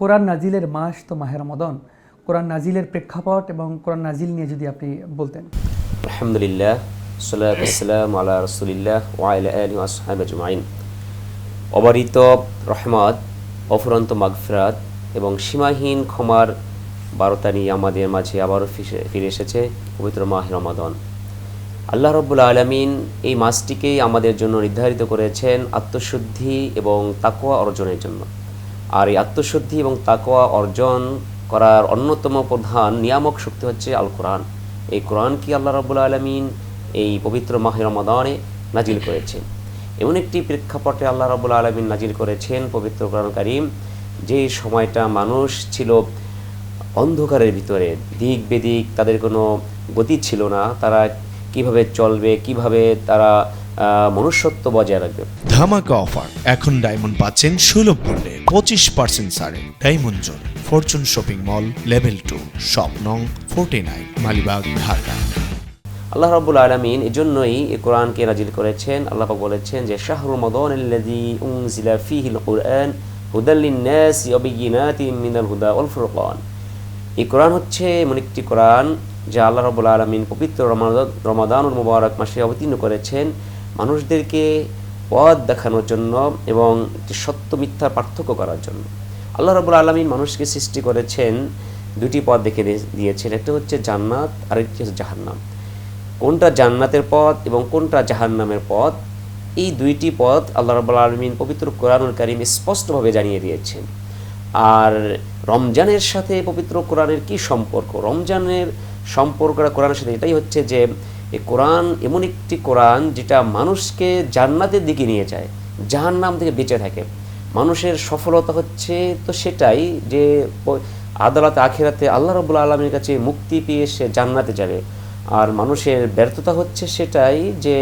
কোরআন নাজিলের মাস তো মাহের রমাদন। কোরআন নাজিলের প্রেক্ষাপট এবং কোরআন নাজিল নিয়ে যদি আপনি বলতেন। আলহামদুলিল্লাহ, সালাত আসসালাম আলা রসুলিল্লাহ ওয়াইলা আলী অবারিত রহমত, অফুরন্ত মাগফিরাত এবং সীমাহীন ক্ষমার বারতা নিয়ে আমাদের মাঝে আবারও ফিরে এসেছে পবিত্র মাহ রমাদন। আল্লাহ রব্বুল আলমিন এই মাসটিকেই আমাদের জন্য নির্ধারিত করেছেন আত্মশুদ্ধি এবং তাকোয়া অর্জনের জন্য। আর এই আত্মশুদ্ধি এবং তাকোয়া অর্জন করার অন্যতম প্রধান নিয়ামক শক্তি হচ্ছে আল কোরআন এই কোরআন কি আল্লাহ রব্বুল আলমিন এই পবিত্র মাহে রমাদানে নাজিল করেছেন? এমন একটি প্রেক্ষাপটে আল্লাহ রব্বুল আলমিন নাজিল করেছেন পবিত্র কোরআন কারিম, যে সময়টা মানুষ ছিল অন্ধকারের ভিতরে, দিক বেদিক তাদের কোনো গতি ছিল না, তারা কীভাবে চলবে, কীভাবে তারা মনুষ্যত্ব বজায় রাখবে। ধামাকা অফার। এখন ডায়মন্ড পাচ্ছেন সুলভ মূল্যে পঁচিশ পার্সেন্ট সারে diamond zone fortune shopping mall level two shop নং ফোর্টি নাইন মালিবাগ ঢাকা। আল্লাহ রাব্বুল আলামিন এজন্যই কোরআনকে নাজিল করেছেন। আল্লাহ বলেছেন যে শাহরু রমাদান আল্লাযী উনজিলা ফীহিল কুরআন হুদাল লিন-নাসি ওয়া মিনাল হুদা ওয়াল ফুরকান। এই কোরআন হচ্ছে এমন একটি কোরআন যা আল্লাহ রাব্বুল আলামিন পবিত্র রমাদান রমাদানুল মুবারক মাসে অবতীর্ণ করেছেন। মানুষদেরকে পথ দেখানোর জন্য এবং সত্য মিথ্যার পার্থক্য করার জন্য। আল্লাহ রাব্বুল আলামিন মানুষকে সৃষ্টি করেছেন দুটি পথ দেখে দিয়ে- দিয়েছেন। একটা হচ্ছে জান্নাত, আরেকটি হচ্ছে জাহান্নাম। কোনটা জান্নাতের পথ এবং কোনটা জাহান্নামের পথ? এই দুইটি পথ আল্লাহ রাব্বুল আলমিন পবিত্র কোরআনুল কারিম স্পষ্টভাবে জানিয়ে দিয়েছেন। আর রমজানের সাথে পবিত্র কোরআনের কি সম্পর্ক? রমজানের সম্পর্কটা কোরআনের সাথে এটাই হচ্ছে যে এই কোরআন এমন একটি কোরআন যেটা মানুষকে জান্নাতের দিকে নিয়ে যায়, জাহান্নাম থেকে বেঁচে থাকে। মানুষের সফলতা হচ্ছে তো সেটাই যে, আদালতে আখেরাতে আল্লাহ রবুল্লা আলমীর কাছে মুক্তি পেয়ে সে জান্নাতে যাবে। আর মানুষের ব্যর্থতা হচ্ছে সেটাই যে,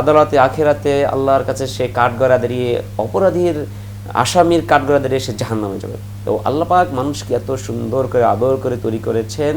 আদালতে আখেরাতে আল্লাহর কাছে সে কাঠগড়া দাঁড়িয়ে অপরাধীর আসামির কাঠগড়া দাঁড়িয়ে সে জাহান্নামে যাবে। তো আল্লাহ পাক মানুষকে এত সুন্দর করে, আদর করে তৈরি করেছেন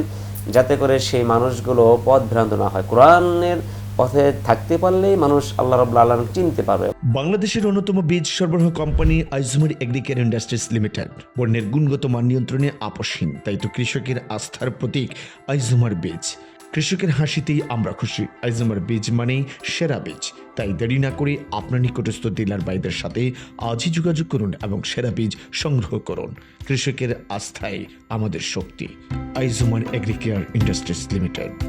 যাতে করে সেই মানুষগুলো পথ ভ্রান্ত না হয়। কোরআনের পথে থাকতে পারলেই মানুষ আল্লাহ রবুল্লা আলম চিনতে পারবে। বাংলাদেশের অন্যতম বীজ সরবরাহ কোম্পানি আইজুমারি এগ্রিকেয়ার ইন্ডাস্ট্রিজ লিমিটেড। বন্যের গুণগত মান নিয়ন্ত্রণে আপসহীন তাই তো কৃষকের আস্থার প্রতীক আইজুমার বীজ। কৃষকের হাসিতেই আমরা খুশি। আইজমার বীজ মানেই সেরা বীজ। তাই দেরি না করে আপনার নিকটস্থ ডিলার বাইদের সাথে আজই যোগাযোগ করুন এবং সেরা বীজ সংগ্রহ করুন। কৃষকের আস্থায় আমাদের শক্তি। আইজুমার এগ্রিকেয়ার ইন্ডাস্ট্রিজ লিমিটেড।